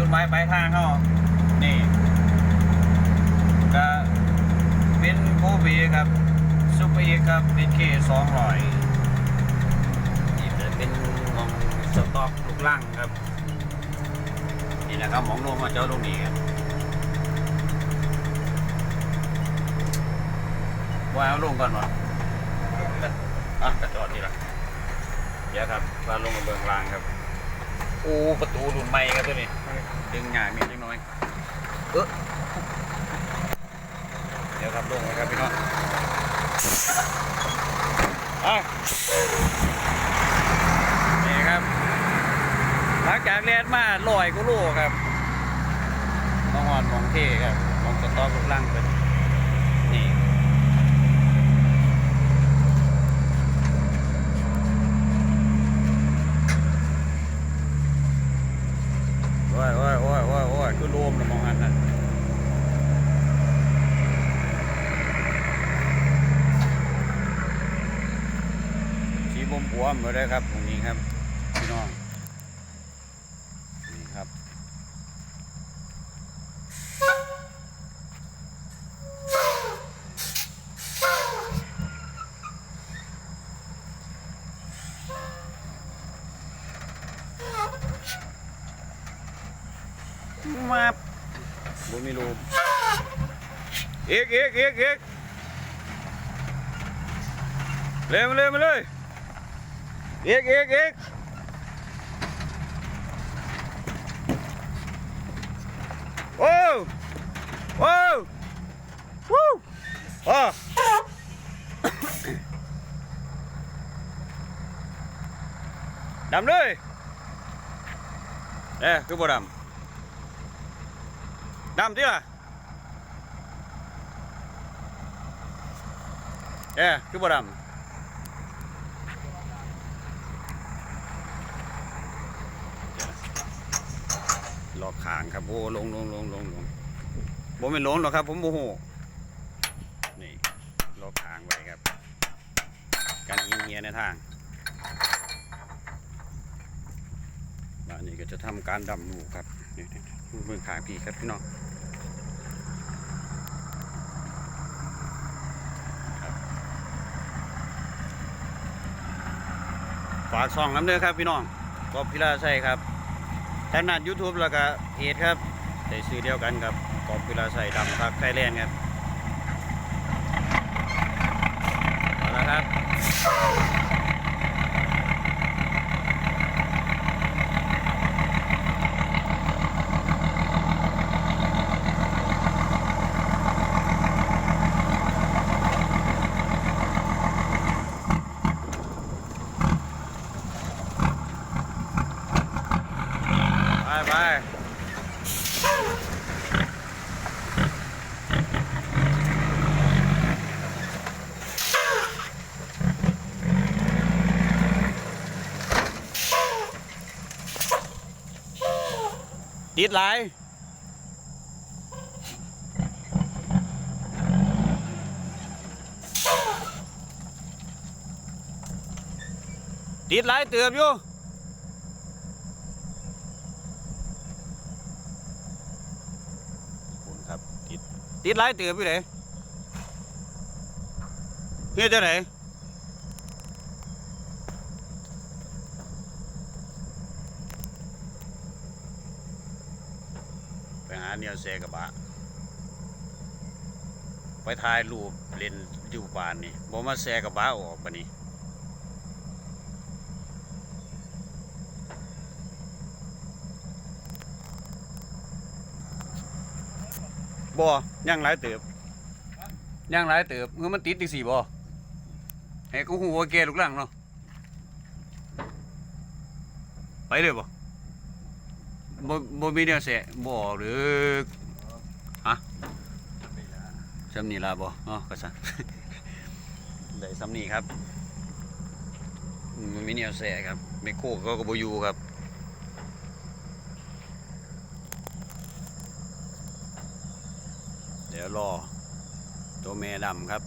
จุดหมายปทางเขานี่ก็เป็นโคบีครับซุปเปอร์ครับเป็นเคสองร้อยนี่เป็นมองสต็อกลูกล่างครับนี่แหละครับมองลงมาเจ้าลงนี้ครับว่าเอาลงก่อนหรออะจอดที่ละเยอะครับว่าลงมาเบื้องล่างครับ โอ้ประตูรุ่นใหม่ครับตัวนี้ดึงง่ายนิดนึงน้อยเออเดี๋ยวครับลงเลยครับพี่น้องอะนี่ครับ หลังจากเรียนมาลอยกุโลครับมองอ่อนมองเท่ครับมองสต๊อกลูกล่างเป็นนี่โอ้ยโอ้ยโอ้ยโโอ้ยคือรวมนะมองอันนั้นสีบมบวมมาได้ครับตรงนี้ครับพี่น้อง นี่ครับ มาบุมีรูปเอกเอกเอกเอกเร็วมาเลยมาเลยเอกเอกเอกโอ้โอ้วู้อะดำเลยเอ๊ะคือบ่ดำ ดำที่ล่ะเอ๊คือบ่ดำลอกขางครับโอ้ลงลงลงลงลงผมไม่ลงหรอกครับ ผมโมโหนี่ลอกขางไว้ครับ การยิงเงียในทางบ้านนี้ก็จะทำการดำหนูครับนี่ดูเบื้องขางพี่ครับพี่น้องครับฝากซองน้ำเด้อครับพี่น้องกอบพิลาใช่ครับขนัด YouTube แล้วก็เพจครับใส่ชื่อเดียวกันครับกอบพิลาใส่ดำพักไทยแลนด์ครับเอาละครับ ไปไป ติดหลายติดหลายเตือบอยู่ คุณครับ ติดติดหลายเตือบอยู่ไหนเฮ็ดจังไดไปหาเนี่ยเซกระบะ ไปถ่ายรูปเล่นอยู่บ้านนี่บ่มาแซกระบะออกปะนี่ บ่ยังหลายเติบยังหลายเติบเมื่อมันติดจังซี่บ่ให้กูฮู้ว่าแกลูกหลังเนาะไปเลยบ่บ่บ่มีแนวแสะบ่หรือฮะซำนี้ล่ะบ่เนาะก็ซะได้ซำนี้ครับมมันมีแนวแสะครับแมคโครเขาก็บ่อยู่ครับ เดี๋ยวรอตัวแม่ดำครับ